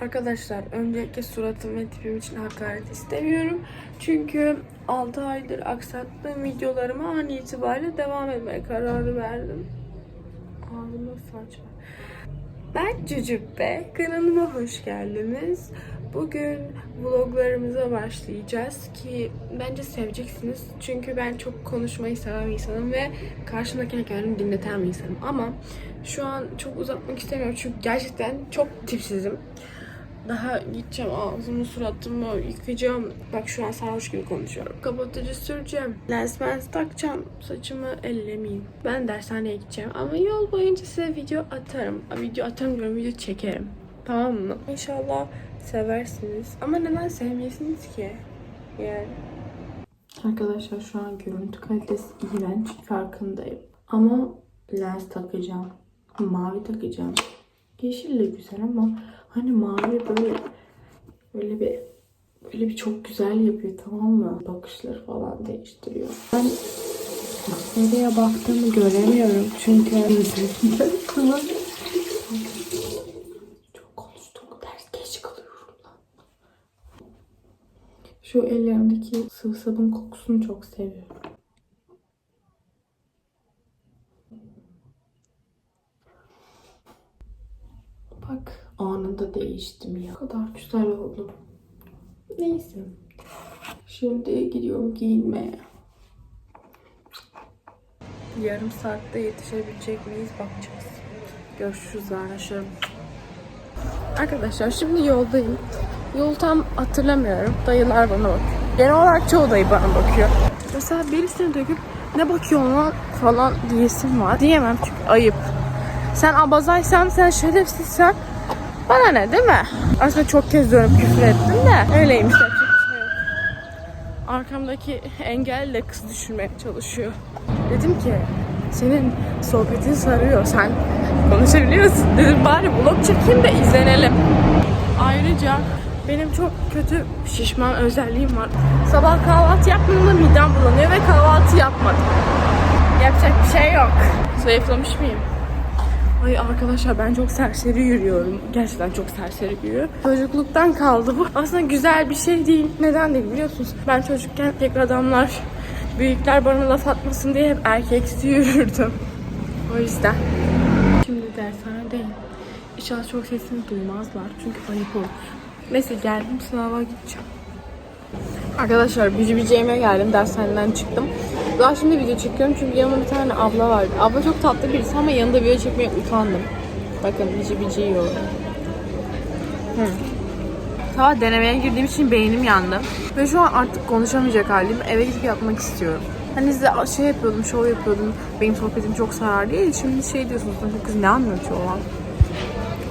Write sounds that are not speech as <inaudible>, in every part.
Arkadaşlar öncelikle suratım ve tipim için hakaret istemiyorum. Çünkü 6 aydır aksattığım videolarıma an itibariyle devam etmeye kararı verdim. Ağzıma saç var. Ben Cücük Be. Kanalıma hoş geldiniz. Bugün vloglarımıza başlayacağız ki bence seveceksiniz. Çünkü ben çok konuşmayı seven insanım ve karşımdaki kendimi dinleten bir insanım. Ama şu an çok uzatmak istemiyorum çünkü gerçekten çok tipsizim. Daha gideceğim ağzımı suratımı yıkayacağım. Bak şu an sarhoş gibi konuşuyorum. Kapatıcı süreceğim. Lens mens takacağım. Saçımı ellemeyeyim. Ben dershaneye gideceğim. Ama yol boyunca size video atarım. Video atarım diyorum video çekerim. Tamam mı? İnşallah seversiniz. Ama neden sevmeyesiniz ki? Yani. Arkadaşlar şu an görüntü kalitesi iğrenç farkındayım. Ama lens takacağım. Mavi takacağım. Yeşil de güzel ama hani mavi böyle böyle bir böyle bir çok güzel yapıyor tamam mı? Bakışları falan değiştiriyor. Ben nereye baktığımı göremiyorum çünkü <laughs> çok konuştuk ders geç kalıyorum. Şu ellerimdeki sıvı sabun kokusunu çok seviyorum. Bak değiştim ya. O kadar güzel oldum. Neyse. Şimdi gidiyorum giyinmeye. Yarım saatte yetişebilecek miyiz bakacağız. Görüşürüz arkadaşlar. Arkadaşlar şimdi yoldayım. Yolu tam hatırlamıyorum. Dayılar bana bakıyor. Genel olarak çoğu dayı bana bakıyor. Mesela birisine döküp ne bakıyorsun lan falan diyesim var. Diyemem çünkü ayıp. Sen abazaysan, sen şerefsizsen bana ne değil mi? Aslında çok kez dönüp küfür ettim de öyleymiş yapacak bir şey yok. Arkamdaki engelle kız düşürmeye çalışıyor. Dedim ki senin sohbetin sarıyor sen konuşabiliyorsun. Dedim bari vlog çekeyim de izlenelim. Ayrıca benim çok kötü şişman özelliğim var. Sabah kahvaltı yapmadığımda midem bulanıyor ve kahvaltı yapmadım. Yapacak bir şey yok. Zayıflamış mıyım? Ay arkadaşlar ben çok serseri yürüyorum. Gerçekten çok serseri yürüyorum. Çocukluktan kaldı bu. Aslında güzel bir şey değil. Neden değil biliyorsunuz? Ben çocukken tek adamlar, büyükler bana laf atmasın diye hep erkeksi yürürdüm. O yüzden. Şimdi dershanedeyim. İnşallah çok sesimi duymazlar. Çünkü ayıp olur. Neyse geldim sınava gideceğim. Arkadaşlar bici biciğime geldim. Dershaneden çıktım. Daha şimdi video çekiyorum çünkü yanımda bir tane abla vardı. Abla çok tatlı birisi ama yanında video çekmeye utandım. Bakın bici bici yiyorum. Hı. Sabah denemeye girdiğim için beynim yandı. Ve şu an artık konuşamayacak halim. Eve gidip yatmak istiyorum. Hani size şey yapıyordum, show yapıyordum. Benim sohbetim çok sarar diye. Şimdi şey diyorsunuz, bu kız ne anlatıyor lan?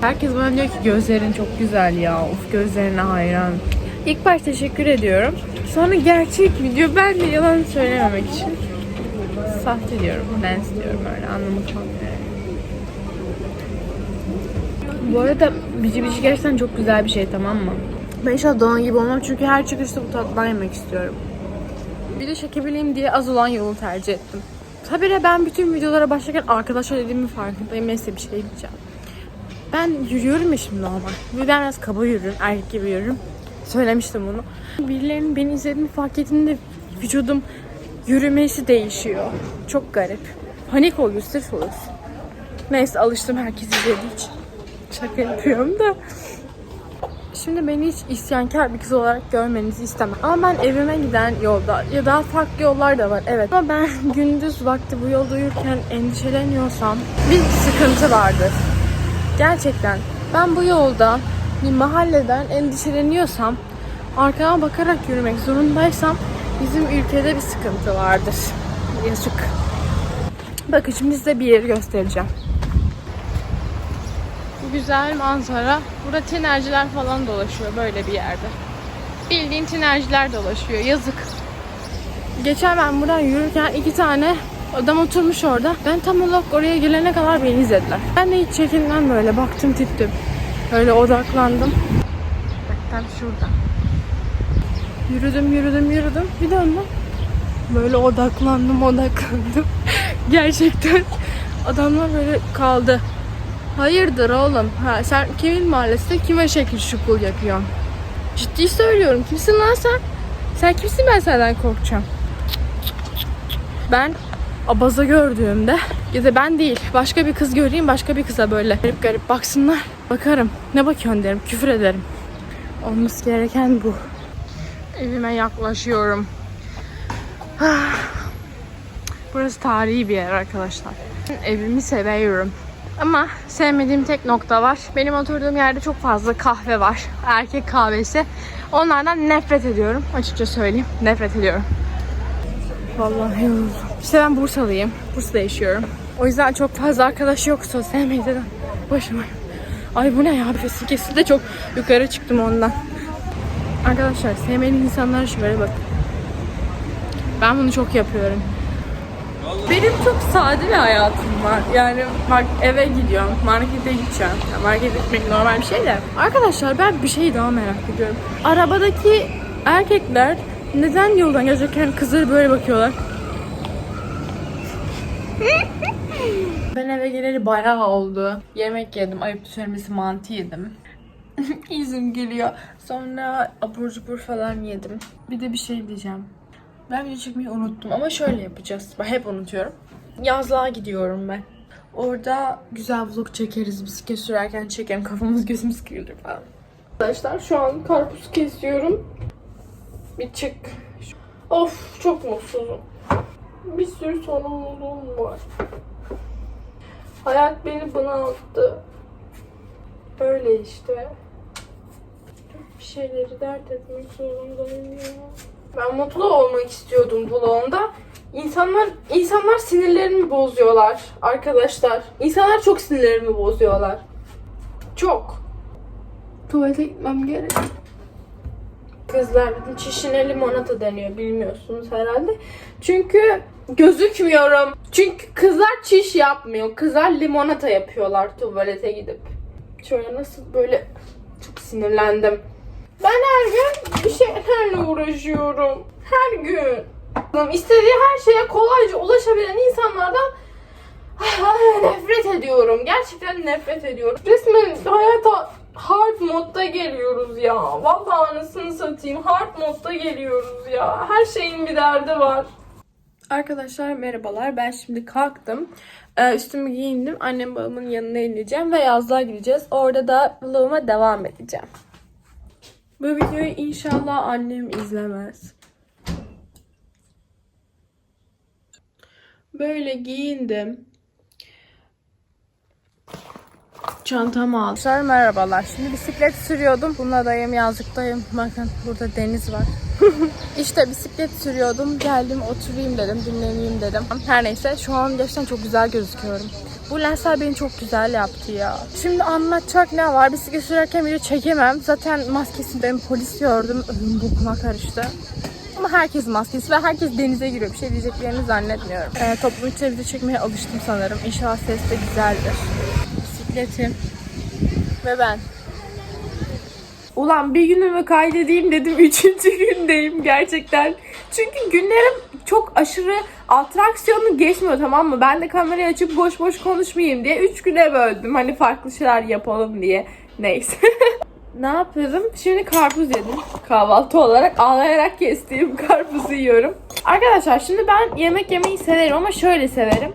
Herkes bana diyor ki gözlerin çok güzel ya. Of gözlerine hayran. İlk başta teşekkür ediyorum. Sonra gerçek video ben de yalan söylememek için sahte diyorum, lens diyorum öyle anlamı. Bu arada bici bici gerçekten çok güzel bir şey tamam mı? Ben inşallah Doğan gibi olmam çünkü her çıkışta bu tatlıdan yemek istiyorum. Video çekebileyim diye az olan yolu tercih ettim. Tabii de ben bütün videolara başlarken arkadaşlar dediğimin farkındayım. Neyse bir şey diyeceğim. Ben yürüyorum ya şimdi normal. Ben biraz kaba yürürüm, erkek gibi yürürüm. Söylemiştim bunu. Birilerinin beni izlediğini fark ettiğinde vücudum yürümesi değişiyor. Çok garip. Panik oluyor, stres oluyor. Neyse alıştım herkes izlediği için. Şaka yapıyorum da. Şimdi beni hiç isyankar bir kız olarak görmenizi istemem. Ama ben evime giden yolda ya daha farklı yollar da var evet. Ama ben <laughs> gündüz vakti bu yolda yürürken endişeleniyorsam bir sıkıntı vardır. Gerçekten ben bu yolda mahalleden endişeleniyorsam arkama bakarak yürümek zorundaysam bizim ülkede bir sıkıntı vardır. Yazık. Bakın şimdi size bir yeri göstereceğim. Bu güzel manzara. Burada tinerciler falan dolaşıyor böyle bir yerde. Bildiğin tinerciler dolaşıyor. Yazık. Geçen ben buradan yürürken iki tane adam oturmuş orada. Ben tam olarak oraya gelene kadar beni izlediler. Ben de hiç çekinmem böyle baktım tiptim. Öyle odaklandım. Bak tam şurada. Yürüdüm yürüdüm yürüdüm. Bir döndüm. Böyle odaklandım odaklandım. <laughs> Gerçekten adamlar böyle kaldı. Hayırdır oğlum? Ha, sen kimin mahallesinde kime şekil şukul yapıyorsun? Ciddi söylüyorum. Kimsin lan sen? Sen kimsin ben senden korkacağım? Ben abaza gördüğümde ya da ben değil başka bir kız göreyim başka bir kıza böyle garip garip baksınlar. Bakarım. Ne bakıyorsun derim. Küfür ederim. Olması gereken bu. Evime yaklaşıyorum. Ah. Burası tarihi bir yer arkadaşlar. Evimi seviyorum. Ama sevmediğim tek nokta var. Benim oturduğum yerde çok fazla kahve var. Erkek kahvesi. Onlardan nefret ediyorum. Açıkça söyleyeyim. Nefret ediyorum. Vallahi yoruldum. İşte ben Bursalıyım. Bursa'da yaşıyorum. O yüzden çok fazla arkadaş yok sosyal medyadan. Ay bu ne ya? Kesildi de çok yukarı çıktım ondan. Arkadaşlar sevmediğim insanlara şöyle bak. Ben bunu çok yapıyorum. Benim çok sade bir hayatım var. Yani bak eve gidiyorum, markete gideceğim. Ya markete gitmek normal bir şey de. Arkadaşlar ben bir şey daha merak ediyorum. Arabadaki erkekler neden yoldan geçerken kızları böyle bakıyorlar? Ben eve geleli bayağı oldu. Yemek yedim, ayıp söylemesi mantı yedim. <laughs> Yüzüm gülüyor. Sonra abur cubur falan yedim. Bir de bir şey diyeceğim. Ben video çekmeyi unuttum ama şöyle yapacağız. Ben hep unutuyorum. Yazlığa gidiyorum ben. Orada güzel vlog çekeriz. Bisiklet sürerken çekerim. Kafamız gözümüz kırılır falan. Arkadaşlar şu an karpuz kesiyorum. Bir çık. Of çok mutsuzum. Bir sürü sorumluluğum var. Hayat beni bunalttı. Öyle işte. Bir şeyleri dert etmek zorundayım. Ben mutlu olmak istiyordum vlogumda. İnsanlar insanlar sinirlerimi bozuyorlar arkadaşlar. İnsanlar çok sinirlerimi bozuyorlar. Çok. Tuvalete gitmem gerek. Kızlar çişine limonata deniyor bilmiyorsunuz herhalde. Çünkü gözükmüyorum. Çünkü kızlar çiş yapmıyor. Kızlar limonata yapıyorlar tuvalete gidip. Şöyle nasıl böyle çok sinirlendim. Ben her gün bir şeylerle uğraşıyorum. Her gün. İstediği her şeye kolayca ulaşabilen insanlardan nefret ediyorum. Gerçekten nefret ediyorum. Resmen hayata hard modda geliyoruz ya. Vallahi anasını satayım. Hard modda geliyoruz ya. Her şeyin bir derdi var. Arkadaşlar merhabalar. Ben şimdi kalktım. Ee, üstümü giyindim. Annem babamın yanına ineceğim ve yazlığa gideceğiz. Orada da vloguma devam edeceğim. Bu videoyu inşallah annem izlemez. Böyle giyindim. Çantamı aldım. Arkadaşlar merhabalar. Şimdi bisiklet sürüyordum. Bununla dayım yazlıktayım. Bakın burada deniz var. <laughs> işte bisiklet sürüyordum. Geldim oturayım dedim. Dinleneyim dedim. Her neyse şu an gerçekten çok güzel gözüküyorum. Bu lensler beni çok güzel yaptı ya. Şimdi anlatacak ne var? Bisiklet sürerken video çekemem. Zaten maskesini benim polis gördüm. Önüm bokuma karıştı. Ama herkes maskesi ve herkes denize giriyor. Bir şey diyeceklerini zannetmiyorum. Ee, toplum içinde video çekmeye alıştım sanırım. İnşallah ses de güzeldir. Bisikletim. Ve ben. Ulan bir günümü kaydedeyim dedim. <laughs> Üçüncü gündeyim gerçekten. Çünkü günlerim çok aşırı atraksiyonu geçmiyor tamam mı? Ben de kamerayı açıp boş boş konuşmayayım diye. Üç güne böldüm. Hani farklı şeyler yapalım diye. Neyse. <laughs> ne yapıyordum? Şimdi karpuz yedim. Kahvaltı olarak ağlayarak kestiğim <laughs> karpuzu yiyorum. Arkadaşlar şimdi ben yemek yemeyi severim ama şöyle severim.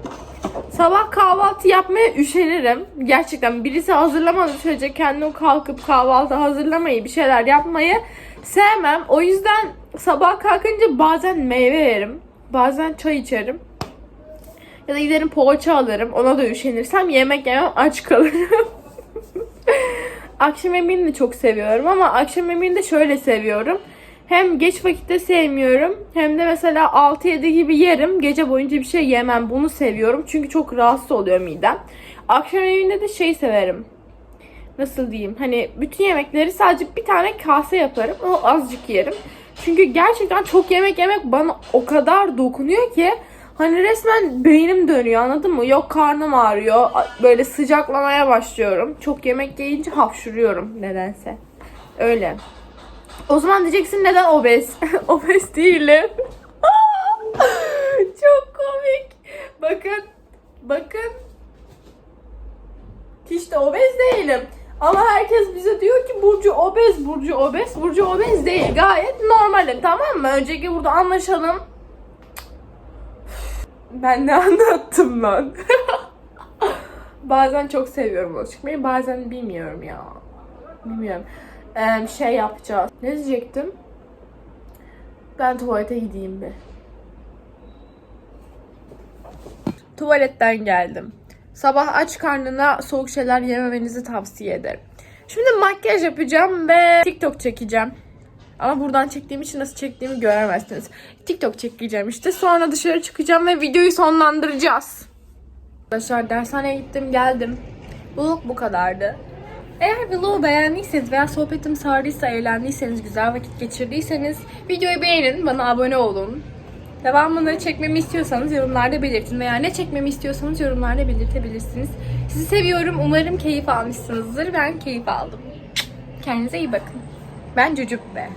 Sabah kahvaltı yapmaya üşenirim. Gerçekten birisi hazırlamadığı sürece kendim kalkıp kahvaltı hazırlamayı, bir şeyler yapmayı sevmem. O yüzden sabah kalkınca bazen meyve yerim. Bazen çay içerim. Ya da giderim poğaça alırım. Ona da üşenirsem yemek yemem aç kalırım. <laughs> akşam yemeğini de çok seviyorum ama akşam yemeğini de şöyle seviyorum. Hem geç vakitte sevmiyorum hem de mesela 6-7 gibi yerim. Gece boyunca bir şey yemem. Bunu seviyorum. Çünkü çok rahatsız oluyor midem. Akşam yemeğinde de şey severim. Nasıl diyeyim? Hani bütün yemekleri sadece bir tane kase yaparım. O azıcık yerim. Çünkü gerçekten çok yemek yemek bana o kadar dokunuyor ki hani resmen beynim dönüyor anladın mı? Yok karnım ağrıyor. Böyle sıcaklamaya başlıyorum. Çok yemek yiyince hapşuruyorum nedense. Öyle. O zaman diyeceksin neden obez? <laughs> obez değilim. <laughs> Çok komik. Bakın. Bakın. işte obez değilim. Ama herkes bize diyor ki Burcu obez, Burcu obez, Burcu obez değil. Gayet normalim tamam mı? Önceki burada anlaşalım. Ben ne <laughs> anlattım lan? bazen çok seviyorum o bazen bilmiyorum ya. Bilmiyorum. Şey yapacağız. Ne diyecektim? Ben tuvalete gideyim bir. Tuvaletten geldim. Sabah aç karnına soğuk şeyler yememenizi tavsiye ederim. Şimdi makyaj yapacağım ve TikTok çekeceğim. Ama buradan çektiğim için nasıl çektiğimi göremezsiniz. TikTok çekeceğim işte. Sonra dışarı çıkacağım ve videoyu sonlandıracağız. Arkadaşlar dershaneye gittim geldim. Vlog bu kadardı. Eğer vlogu beğendiyseniz veya sohbetim sardıysa, eğlendiyseniz, güzel vakit geçirdiyseniz videoyu beğenin, bana abone olun. Devamını çekmemi istiyorsanız yorumlarda belirtin veya ne çekmemi istiyorsanız yorumlarda belirtebilirsiniz. Sizi seviyorum. Umarım keyif almışsınızdır. Ben keyif aldım. Kendinize iyi bakın. Ben Cucup be.